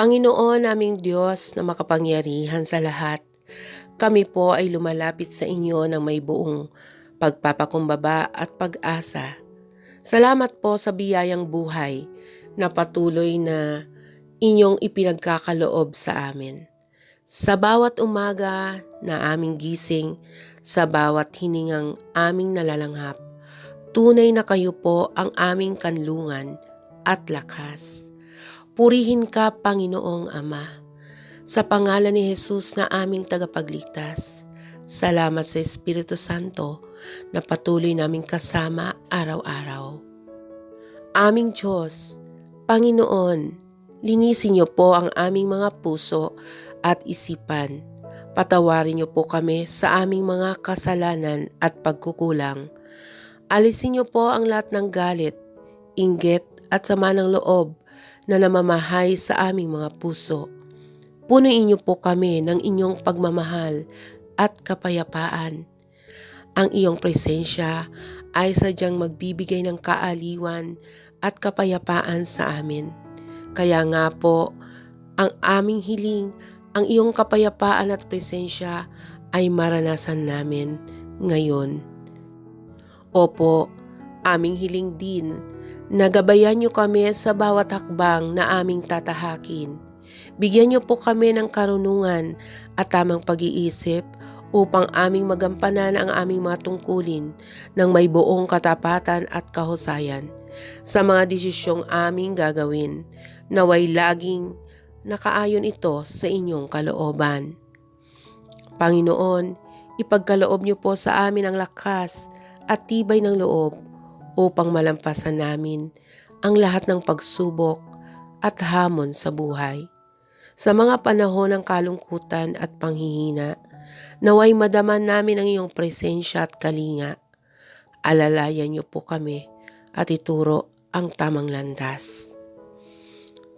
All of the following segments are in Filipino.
Panginoon naming Diyos na makapangyarihan sa lahat, kami po ay lumalapit sa inyo ng may buong pagpapakumbaba at pag-asa. Salamat po sa biyayang buhay na patuloy na inyong ipinagkakaloob sa amin. Sa bawat umaga na aming gising, sa bawat hiningang aming nalalanghap, tunay na kayo po ang aming kanlungan at lakas. Purihin ka, Panginoong Ama, sa pangalan ni Jesus na aming tagapagligtas. Salamat sa Espiritu Santo na patuloy naming kasama araw-araw. Aming Diyos, Panginoon, linisin niyo po ang aming mga puso at isipan. Patawarin niyo po kami sa aming mga kasalanan at pagkukulang. Alisin niyo po ang lahat ng galit, inggit at sama ng loob na namamahay sa aming mga puso. Punuin niyo po kami ng inyong pagmamahal at kapayapaan. Ang iyong presensya ay sadyang magbibigay ng kaaliwan at kapayapaan sa amin. Kaya nga po, ang aming hiling, ang iyong kapayapaan at presensya ay maranasan namin ngayon. Opo, aming hiling din Nagabayan niyo kami sa bawat hakbang na aming tatahakin. Bigyan niyo po kami ng karunungan at tamang pag-iisip upang aming magampanan ang aming mga tungkulin ng may buong katapatan at kahusayan sa mga desisyong aming gagawin. Naway laging nakaayon ito sa inyong kalooban. Panginoon, ipagkaloob niyo po sa amin ang lakas at tibay ng loob upang malampasan namin ang lahat ng pagsubok at hamon sa buhay. Sa mga panahon ng kalungkutan at panghihina, naway madaman namin ang iyong presensya at kalinga. Alalayan niyo po kami at ituro ang tamang landas.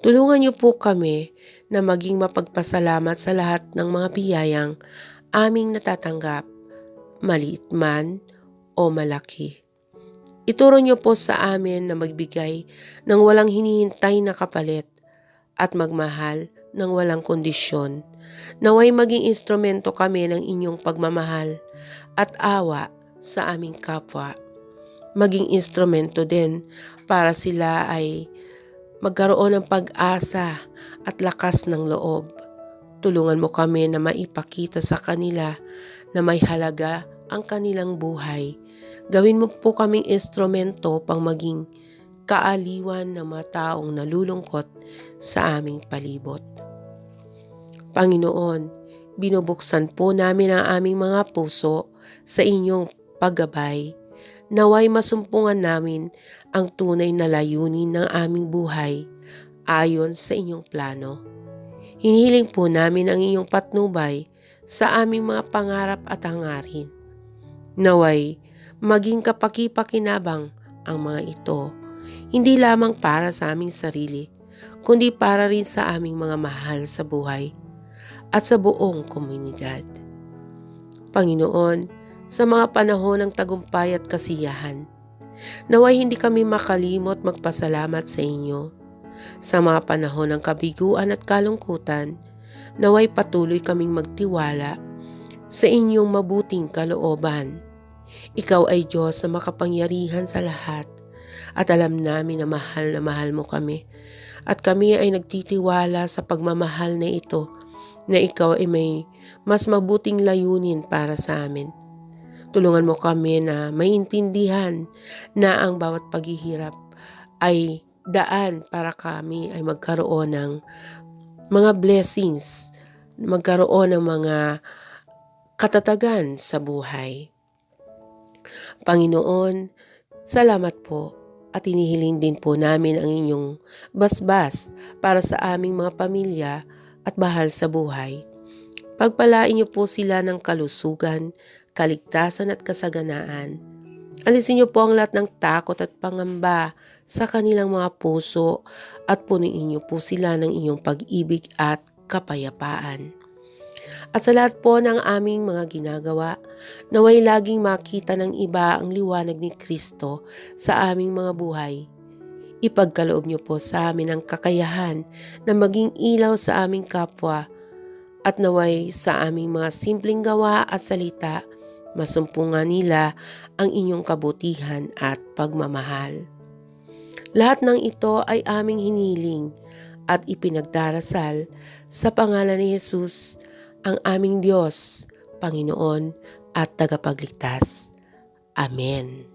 Tulungan niyo po kami na maging mapagpasalamat sa lahat ng mga biyayang aming natatanggap, maliit man o malaki. Ituro niyo po sa amin na magbigay ng walang hinihintay na kapalit at magmahal ng walang kondisyon. Naway maging instrumento kami ng inyong pagmamahal at awa sa aming kapwa. Maging instrumento din para sila ay magkaroon ng pag-asa at lakas ng loob. Tulungan mo kami na maipakita sa kanila na may halaga ang kanilang buhay Gawin mo po kaming instrumento pang maging kaaliwan ng mga taong nalulungkot sa aming palibot. Panginoon, binubuksan po namin ang aming mga puso sa inyong paggabay. Naway masumpungan namin ang tunay na layunin ng aming buhay ayon sa inyong plano. Hinihiling po namin ang inyong patnubay sa aming mga pangarap at hangarin. Naway, maging kapakipakinabang ang mga ito, hindi lamang para sa aming sarili, kundi para rin sa aming mga mahal sa buhay at sa buong komunidad. Panginoon, sa mga panahon ng tagumpay at kasiyahan, naway hindi kami makalimot magpasalamat sa inyo. Sa mga panahon ng kabiguan at kalungkutan, naway patuloy kaming magtiwala sa inyong mabuting kalooban ikaw ay Diyos na makapangyarihan sa lahat at alam namin na mahal na mahal mo kami. At kami ay nagtitiwala sa pagmamahal na ito na ikaw ay may mas mabuting layunin para sa amin. Tulungan mo kami na maintindihan na ang bawat paghihirap ay daan para kami ay magkaroon ng mga blessings, magkaroon ng mga katatagan sa buhay. Panginoon, salamat po at inihiling din po namin ang inyong basbas para sa aming mga pamilya at bahal sa buhay. Pagpalain niyo po sila ng kalusugan, kaligtasan at kasaganaan. Alisin niyo po ang lahat ng takot at pangamba sa kanilang mga puso at punuin niyo po sila ng inyong pag-ibig at kapayapaan. At sa lahat po ng aming mga ginagawa, naway laging makita ng iba ang liwanag ni Kristo sa aming mga buhay. Ipagkaloob niyo po sa amin ang kakayahan na maging ilaw sa aming kapwa at naway sa aming mga simpleng gawa at salita, masumpungan nila ang inyong kabutihan at pagmamahal. Lahat ng ito ay aming hiniling at ipinagdarasal sa pangalan ni Jesus, ang aming Diyos, Panginoon at tagapagligtas. Amen.